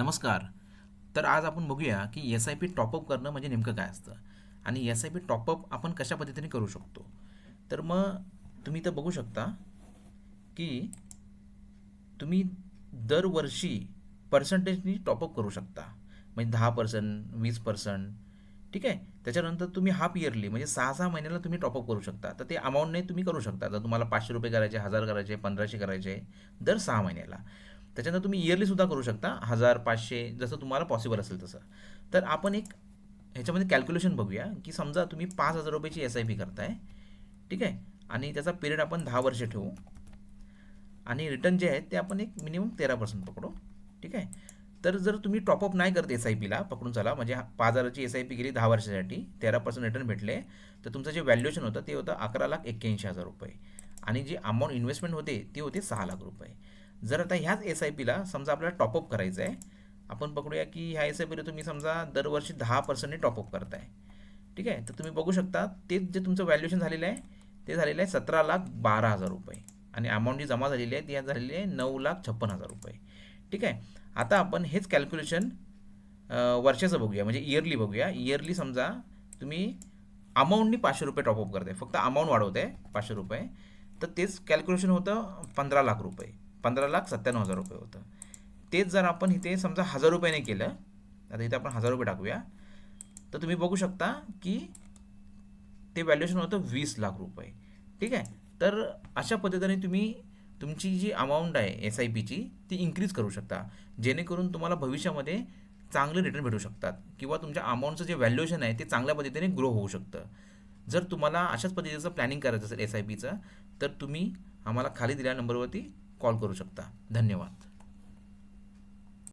नमस्कार. तर आज आपण बघूया की एस आय पी टॉपअप करणं म्हणजे नेमकं काय असतं? आणि एस आय पी टॉपअप आपण कशा पद्धतीने करू शकतो? तर मग तुम्ही तर बघू शकता की तुम्ही दरवर्षी पर्सेंटेजनी टॉपअप करू शकता. म्हणजे दहा पर्सेंट वीस पर्सेंट ठीक आहे? त्याच्यानंतर तुम्ही हाफ इयरली म्हणजे सहा सहा महिन्याला तुम्ही टॉपअप करू शकता. तर ते अमाऊंटने तुम्ही करू शकता. जर तुम्हाला पाचशे रुपये करायचे हजार करायचे पंधराशे करायचे दर सहा महिन्याला. त्याच्यानंतर तुम्ही इयरलीसुद्धा करू शकता. हजार पाचशे जसं तुम्हाला पॉसिबल असेल तसं. तर आपण एक ह्याच्यामध्ये कॅल्क्युलेशन बघूया की समजा तुम्ही पाच हजार रुपयाची एस आय पी करताय ठीक आहे? आणि त्याचा पिरियड आपण दहा वर्ष ठेवू. आणि रिटर्न जे आहेत ते आपण एक मिनिमम तेरा पर्सेंट पकडू ठीक आहे? तर जर तुम्ही टॉपअप नाही करत एस आय पीला पकडून चला म्हणजे पाच हजाराची एस आय पी गेली दहा वर्षासाठी तेरा पर्सेंट रिटर्न भेटले तर तुमचं जे व्हॅल्युएशन होतं ते होतं अकरा लाख एक्क्याऐंशी हजार रुपये. आणि जे अमाऊंट इन्व्हेस्टमेंट होते ते होते सहा लाख रुपये. जर आता ह्याच एस आय पीला समजा आपल्याला टॉपअप करायचं आहे आपण पकडूया की ह्या एस आय पीला तुम्ही समजा दरवर्षी दहा पर्सेंटने टॉपअप करताय. ठीक आहे? तर तुम्ही बघू शकता तेच जे तुमचं व्हॅल्युएशन झालेलं आहे ते झालेलं आहे सतरा लाख बारा हजार रुपये. आणि अमाऊंट जी जमा झालेली आहे ती झालेली आहे नऊ लाख छप्पन हजार रुपये. ठीक आहे? आता आपण हेच कॅल्क्युलेशन वर्षाचं बघूया. म्हणजे इयरली बघूया. इयरली समजा तुम्ही अमाऊंटनी पाचशे रुपये टॉपअप करताय. फक्त अमाऊंट वाढवते पाचशे रुपये. तर तेच कॅल्क्युलेशन होतं पंधरा लाख रुपये. पंधरा लाख सत्त्याण्णव हजार रुपये होतं. तेच जर आपण इथे समजा हजार रुपयाने केलं आता इथे आपण हजार रुपये टाकूया तर तुम्ही बघू शकता की ते व्हॅल्युएशन होतं वीस लाख रुपये. ठीक आहे? तर अशा पद्धतीने तुम्ही तुमची जी अमाऊंट आहे एस आय पीची ती इन्क्रीज करू शकता. जेणेकरून तुम्हाला भविष्यामध्ये चांगले रिटर्न भेटू शकतात. किंवा तुमच्या अमाऊंटचं जे व्हॅल्युएशन आहे ते चांगल्या पद्धतीने ग्रो होऊ शकतं. जर तुम्हाला अशाच पद्धतीचं प्लॅनिंग करायचं असेल एस आय पीचं तर तुम्ही आम्हाला खाली दिलेल्या नंबरवरती कॉल करू शकता. धन्यवाद.